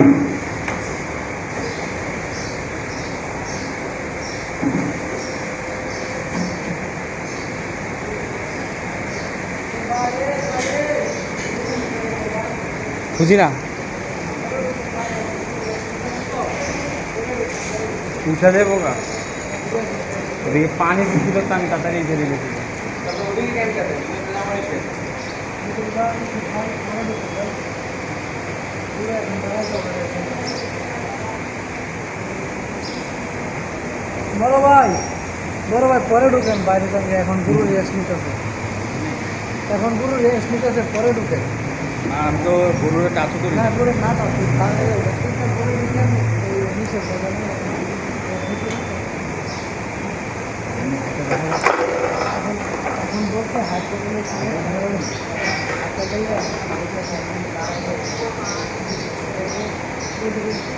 বুঝি না? উঠা দেবো গা ওদিকে পানি দিচ্ছিল তো আমি তাড়াতাড়ি ধরে গেছি বড় ভাই বড় ভাই পরে ঢুকেন বাইরে সঙ্গে এখন গুরু রেস্ট নিতেছে। এখন গুরু রেস্ট নিতেছে পরে ঢুকেন। আমি তো গরুর করি না পরে না তাহলে পরে ঢুকেন এই নিচে